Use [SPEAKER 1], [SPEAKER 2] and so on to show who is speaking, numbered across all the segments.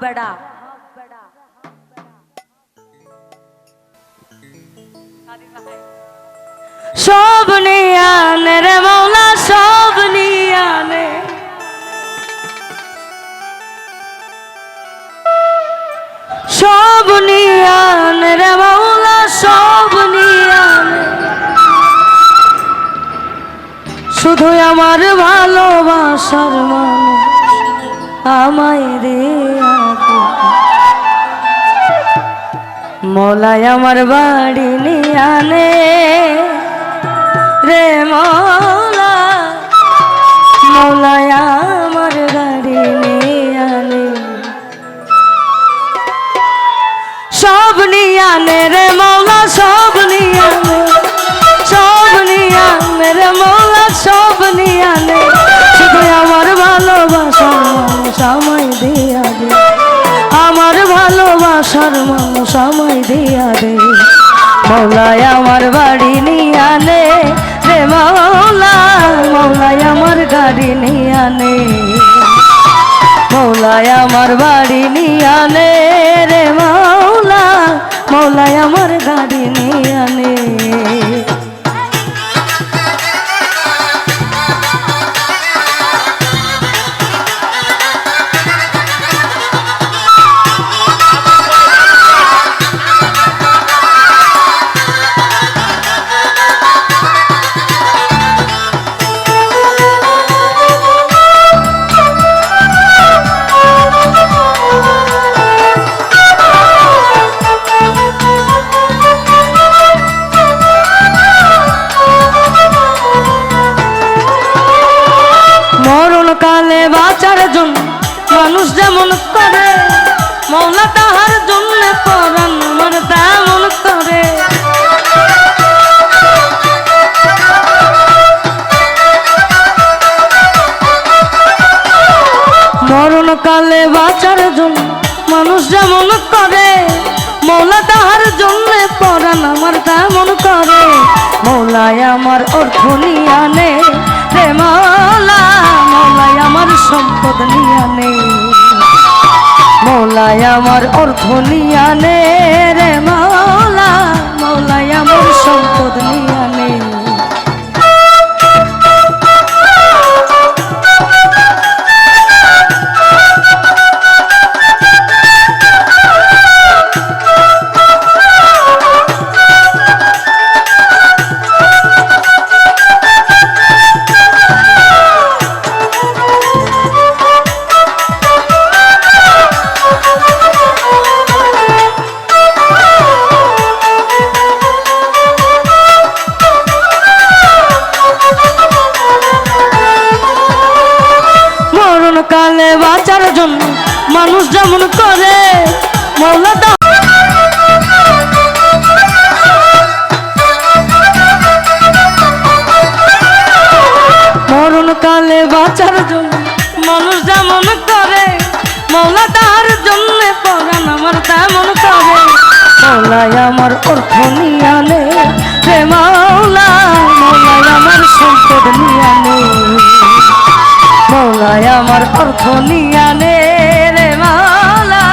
[SPEAKER 1] বেড়া সব নিয়ানে রে মৌলা সব নিয়ানে সব নিয়ানে রে মৌলা সব নিয়ানে শুধু আমার ভালোবাসার মানুষ আমায় রে মোলায় আমার বাড়ি নিয়ানে রে মৌলা মৌলায় আমার গাড়ি নিয়ানে সব নিয়ানে রে মৌলা, সব নিয়ানে সব ভালোবাসার মানুষ আমায় দিয়া দে। মৌলাই আমার বাড়ি নিয়ে নে রে মৌলা মৌলাই আমার গাড়ি নিয়ে নে মৌলাই আমার বাড়ি নিয়ে নে রে মৌলা মৌলাই আমার গাড়ি নিয়ে আনে। বাঁচার জন্য, মানুষ যেমন করে, মৌলা তাহার জন্য পরাণ আমার তেমন করে। মৌলায় আমার অর্থ নিয়ে আনে, রে মৌলা, মৌলায় আমার সম্পদ নিয়ে আনে। মৌলায় আমার অর্থ নিয়ে আনে, রে মৌলা। মরণ কালে বাঁচার জন্য মানুষ যেমন করে মৌলা তা- মরণ কালে বাঁচার জন্য মানুষ যেমন করে, মৌলা তাহার জন্য পরাণ আমার তেমন করে। মৌলায় আমার অর্থ নিয়ে আনে রে মৌলা, মৌলায় আমার সম্পদ নিয়ে আনে। মৌলায় আমার অর্থ নিয়ে আনে রে মাওলা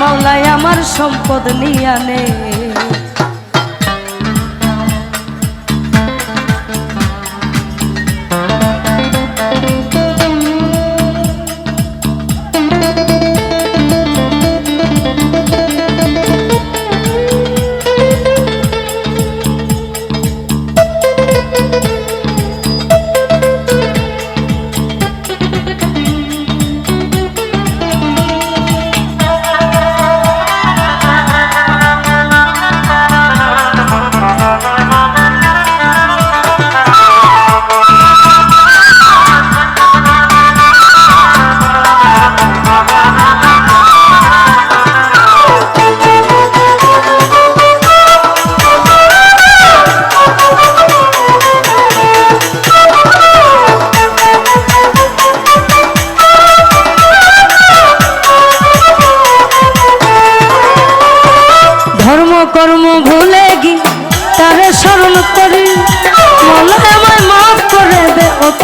[SPEAKER 1] মৌলায় আমার সম্পদ নিয়ে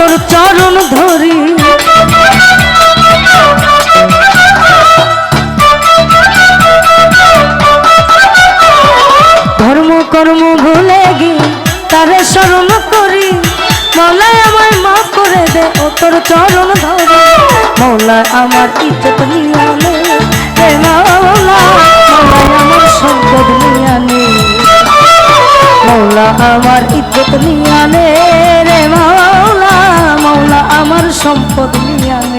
[SPEAKER 1] তোর চরণ ধরি। ধর্ম কর্ম ভুলে গি তারে স্মরণ করি। মৌলায় আমার মা করে দে ও তোর চরণ ধরি। মৌলায় আমার ইজ্জত নিয়ানে হে মৌলা আমার সম্পদ নিয়ানে মৌলা ইজ্জত নিয়ানে আমার সম্পদ নিয়ানে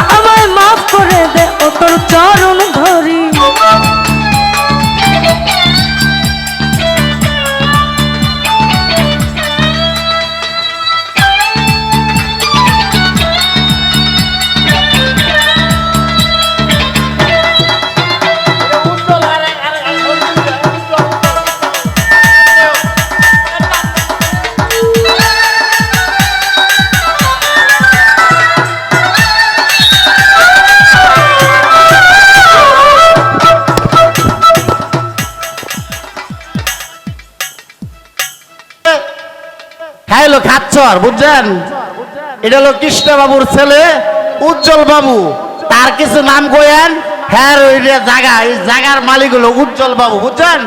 [SPEAKER 1] মৌলা
[SPEAKER 2] খাচ্চর বুঝছেন? এটা হলো কৃষ্ণ বাবুর ছেলে, উজ্জ্বল বাবু। তার কিছু নাম কয়েন হ্যাঁ জায়গা এই জায়গার মালিক হলো উজ্জ্বল বাবু, বুঝছেন?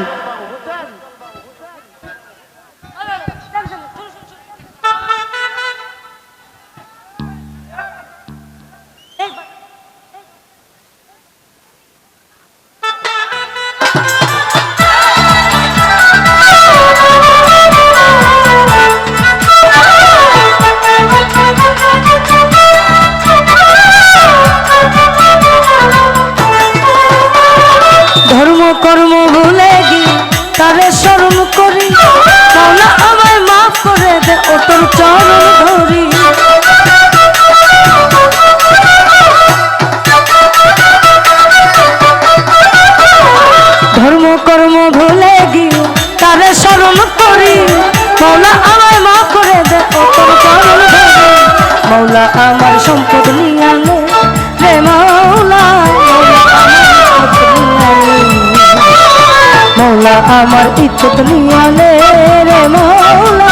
[SPEAKER 1] করে দে ও তোর চরণ ধরি। ধর্ম কর্ম ভুলে গি তারে স্মরণ করি। মৌলা আমায় মাফ করে দে ও তোর চরণ ধরি। মৌলা আমার সম্পদ নিয়ে আনে। রে মৌলা মৌলা আমার ইজ্জত নিয়ে আনে। রে মৌলা।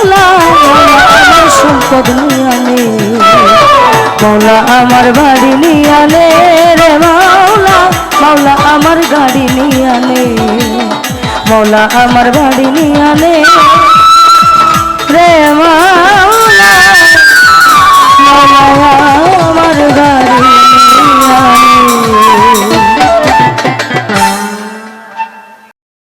[SPEAKER 1] মাওলা আমার সম্পদ নিয়ালে মাওলা, আমার বাড়ি নিয়ালে রে মাওলা মাওলা আমার গাড়ি নিয়ালে মাওলা, আমার বাড়ি নিয়ালে রে মাওলা মাওলা আমার গাড়ি